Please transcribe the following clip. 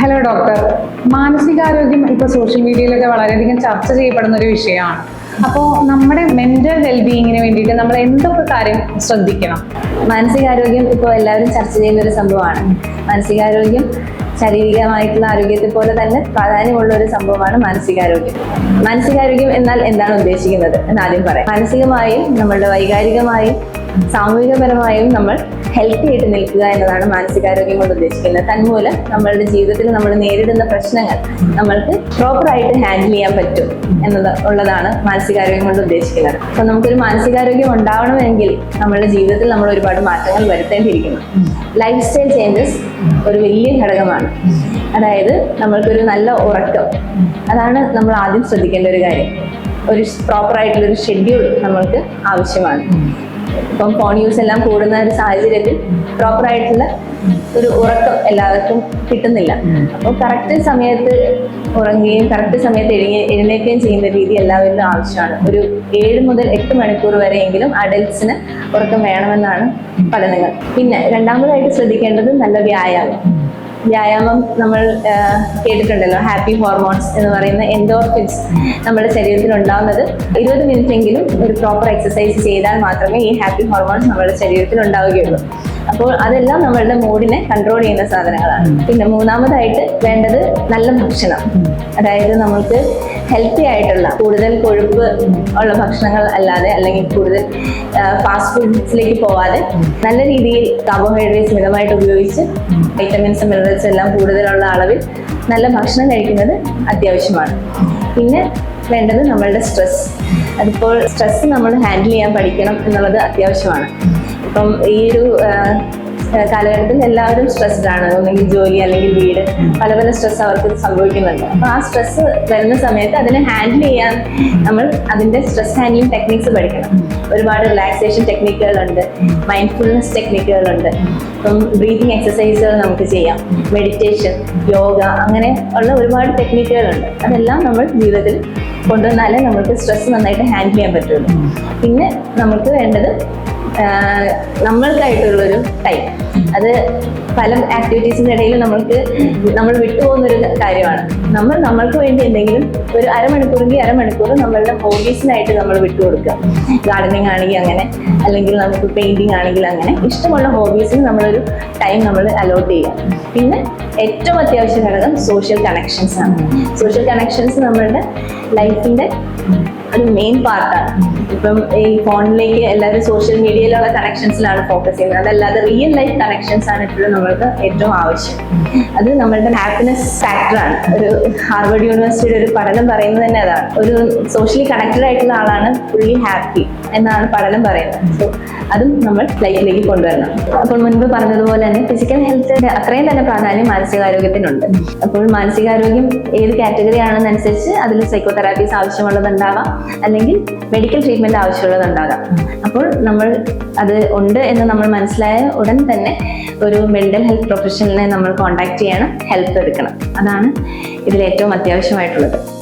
Hello doctor മാനസികാരോഗ്യം ഇപ്പൊ social മീഡിയയിലൊക്കെ വളരെയധികം ചർച്ച ചെയ്യപ്പെടുന്ന ഒരു വിഷയമാണ്. അപ്പോൾ നമ്മുടെ മെന്റൽ വെൽബീയിങ്ങിന് വേണ്ടിയിട്ട് നമ്മൾ എന്തൊക്കെ കാര്യം ശ്രദ്ധിക്കണം? മാനസികാരോഗ്യം ഇപ്പോൾ എല്ലാവരും ചർച്ച ചെയ്യുന്ന ഒരു സംഭവമാണ്. മാനസികാരോഗ്യം ശാരീരികമായിട്ടുള്ള ആരോഗ്യത്തെ പോലെ തന്നെ പ്രാധാന്യമുള്ള ഒരു സംഭവമാണ് മാനസികാരോഗ്യം. മാനസികാരോഗ്യം എന്നാൽ എന്താണ് ഉദ്ദേശിക്കുന്നത് എന്ന് ആദ്യം പറയാം. മാനസികമായും നമ്മളുടെ വൈകാരികമായും സാമൂഹികപരമായും നമ്മൾ ഹെൽത്തി ആയിട്ട് നിൽക്കുക എന്നതാണ് മാനസികാരോഗ്യം കൊണ്ട് ഉദ്ദേശിക്കുന്നത്. തന്മൂലം നമ്മളുടെ ജീവിതത്തിൽ നമ്മൾ നേരിടുന്ന പ്രശ്നങ്ങൾ നമ്മൾക്ക് പ്രോപ്പറായിട്ട് ഹാൻഡിൽ ചെയ്യാൻ പറ്റും എന്നത് ഉള്ളതാണ് മാനസികാരോഗ്യം കൊണ്ട് ഉദ്ദേശിക്കുന്നത്. അപ്പൊ നമുക്കൊരു മാനസികാരോഗ്യം ഉണ്ടാവണമെങ്കിൽ നമ്മളുടെ ജീവിതത്തിൽ നമ്മൾ ഒരുപാട് മാറ്റങ്ങൾ വരുത്തേണ്ടിയിരിക്കുന്നു. ലൈഫ് സ്റ്റൈൽ ചേഞ്ചസ് ഒരു വലിയ ഘടകമാണ്. അതായത് നമ്മൾക്കൊരു നല്ല ഉറക്കം. അതാണ് നമ്മൾ ആദ്യം ശ്രദ്ധിക്കേണ്ട ഒരു കാര്യം. ഒരു പ്രോപ്പർ ആയിട്ടുള്ള ഒരു ഷെഡ്യൂൾ നമ്മൾക്ക് ആവശ്യമാണ്. ഇപ്പം ഫോൺ യൂസ് എല്ലാം കൂടുന്ന ഒരു സാഹചര്യത്തിൽ പ്രോപ്പർ ആയിട്ടുള്ള ഒരു ഉറക്കം എല്ലാവർക്കും കിട്ടുന്നില്ല. അപ്പോൾ കറക്റ്റ് സമയത്ത് ഉറങ്ങുകയും കറക്റ്റ് സമയത്ത് എഴുങ്ങി എഴുന്നേൽക്കുകയും ചെയ്യുന്ന രീതി എല്ലാവരിലും ആവശ്യമാണ്. ഒരു ഏഴ് മുതൽ എട്ട് മണിക്കൂർ വരെയെങ്കിലും അഡൽട്സിന് ഉറക്കം വേണമെന്നാണ് പഠനങ്ങൾ. പിന്നെ രണ്ടാമതായിട്ട് ശ്രദ്ധിക്കേണ്ടത് നല്ല വ്യായാമം. വ്യായാമം നമ്മൾ കേട്ടിട്ടുണ്ടല്ലോ. ഹാപ്പി ഹോർമോൺസ് എന്ന് പറയുന്ന എൻഡോർഫിൻസ് നമ്മുടെ ശരീരത്തിൽ ഉണ്ടാവുന്നത് ഇരുപത് മിനിറ്റ് എങ്കിലും ഒരു പ്രോപ്പർ എക്സസൈസ് ചെയ്താൽ മാത്രമേ ഈ ഹാപ്പി ഹോർമോൺസ് നമ്മുടെ ശരീരത്തിൽ ഉണ്ടാവുകയുള്ളൂ അപ്പോൾ അതെല്ലാം നമ്മളുടെ മൂഡിനെ കൺട്രോൾ ചെയ്യുന്ന സാധനങ്ങളാണ്. പിന്നെ മൂന്നാമതായിട്ട് വേണ്ടത് നല്ല ഭക്ഷണം. അതായത് നമുക്ക് ഹെൽത്തി ആയിട്ടുള്ള കൂടുതൽ കൊഴുപ്പ് ഉള്ള ഭക്ഷണങ്ങൾ അല്ലാതെ അല്ലെങ്കിൽ കൂടുതൽ ഫാസ്റ്റ് ഫുഡ്സിലേക്ക് പോവാതെ നല്ല രീതിയിൽ കാർബോഹൈഡ്രേറ്റ്സ് മിതമായിട്ട് ഉപയോഗിച്ച് വൈറ്റമിൻസ് മിനറൽസ് എല്ലാം കൂടുതലുള്ള അളവിൽ നല്ല ഭക്ഷണം കഴിക്കുന്നത് അത്യാവശ്യമാണ്. പിന്നെ വേണ്ടത് നമ്മളുടെ സ്ട്രെസ് അതിപ്പോൾ സ്ട്രെസ് നമ്മൾ ഹാൻഡിൽ ചെയ്യാൻ പഠിക്കണം എന്നുള്ളത് അത്യാവശ്യമാണ്. ഇപ്പം ഈ ഒരു കാലഘട്ടത്തിൽ എല്ലാവരും സ്ട്രെസ്ഡ് ആണ്. ഒന്നെങ്കിൽ ജോലി അല്ലെങ്കിൽ വീട്. പല പല സ്ട്രെസ് അവർക്ക് സംഭവിക്കുന്നുണ്ട്. അപ്പൊ ആ സ്ട്രെസ് വരുന്ന സമയത്ത് അതിനെ ഹാൻഡിൽ ചെയ്യാൻ നമ്മൾ അതിന്റെ സ്ട്രെസ് ഹാൻഡ്ലിംഗ് ടെക്നിക്സ് പഠിക്കണം. ഒരുപാട് റിലാക്സേഷൻ ടെക്നിക്കുകളുണ്ട് മൈൻഡ്ഫുൾനെസ് ടെക്നിക്കുകളുണ്ട് ഇപ്പം ബ്രീതിങ് എക്സസൈസുകൾ നമുക്ക് ചെയ്യാം. മെഡിറ്റേഷൻ യോഗ അങ്ങനെ ഉള്ള ഒരുപാട് ടെക്നിക്കുകളുണ്ട് അതെല്ലാം നമ്മൾ ജീവിതത്തിൽ കൊണ്ടുവന്നാലേ നമുക്ക് സ്ട്രെസ് നന്നായിട്ട് ഹാൻഡിൽ ചെയ്യാൻ പറ്റുള്ളൂ. പിന്നെ നമുക്ക് വേണ്ടത് നമ്മൾക്കായിട്ടുള്ളൊരു ടൈം അത് പല ആക്ടിവിറ്റീസിന്റെ ഇടയിൽ നമ്മൾക്ക് നമ്മൾ വിട്ടുപോകുന്നൊരു കാര്യമാണ്. നമ്മൾ നമ്മൾക്ക് വേണ്ടി എന്തെങ്കിലും ഒരു അരമണിക്കൂറെങ്കിൽ അരമണിക്കൂർ നമ്മളുടെ ഹോബീസിനായിട്ട് നമ്മൾ വിട്ടുകൊടുക്കുക. ഗാർഡനിങ് ആണെങ്കിൽ അങ്ങനെ അല്ലെങ്കിൽ നമുക്ക് പെയിന്റിങ് ആണെങ്കിൽ അങ്ങനെ ഇഷ്ടമുള്ള ഹോബീസിന് നമ്മളൊരു ടൈം നമ്മൾ അലോട്ട് ചെയ്യുക. പിന്നെ ഏറ്റവും അത്യാവശ്യ ഘടകം സോഷ്യൽ കണക്ഷൻസ് ആണ്. സോഷ്യൽ കണക്ഷൻസ് നമ്മളുടെ ലൈഫിന്റെ ഒരു മെയിൻ പാർട്ടാണ് ഇപ്പം ഈ ഫോണിലേക്ക് എല്ലാവരും സോഷ്യൽ മീഡിയയിലുള്ള കണക്ഷൻസിലാണ് ഫോക്കസ് ചെയ്യുന്നത്. അതല്ലാതെ റിയൽ ലൈഫ് കണക്ഷൻസ് ആണ് ഇപ്പോഴും നമ്മൾക്ക് ഏറ്റവും ആവശ്യം. അത് നമ്മളുടെ ഹാപ്പിനെസ് ഫാക്ടറാണ് ഒരു ഹാർവർഡ് യൂണിവേഴ്സിറ്റിയുടെ ഒരു പഠനം പറയുന്നത് തന്നെ അതാണ്. ഒരു സോഷ്യലി കണക്റ്റഡ് ആയിട്ടുള്ള ആളാണ് ഫുള്ളി ഹാപ്പി എന്നാണ് പഠനം പറയുന്നത്. സോ അതും നമ്മൾ ലൈഫിലേക്ക് കൊണ്ടുവരണം. അപ്പോൾ മുൻപ് പറഞ്ഞതുപോലെ തന്നെ ഫിസിക്കൽ ഹെൽത്ത് അത്രയും തന്നെ പ്രാധാന്യം മാനസികാരോഗ്യത്തിനുണ്ട്. അപ്പോൾ മാനസികാരോഗ്യം ഏത് കാറ്റഗറി ആണെന്നനുസരിച്ച് അതിൽ സൈക്കോതെറാപ്പീസ് ആവശ്യമുള്ളതുണ്ടാവാം. അല്ലെങ്കിൽ മെഡിക്കൽ ട്രീറ്റ്മെന്റ് ആവശ്യമുള്ളതുണ്ടാകാം അപ്പോൾ നമ്മൾ അത് ഉണ്ട് എന്ന് നമ്മൾ മനസ്സിലായ ഉടൻ തന്നെ ഒരു മെന്റൽ ഹെൽത്ത് പ്രൊഫഷണലിനെ നമ്മൾ കോൺടാക്ട് ചെയ്യണം ഹെൽപ്പ് എടുക്കണം. അതാണ് ഇതിൽ ഏറ്റവും അത്യാവശ്യമായിട്ടുള്ളത്.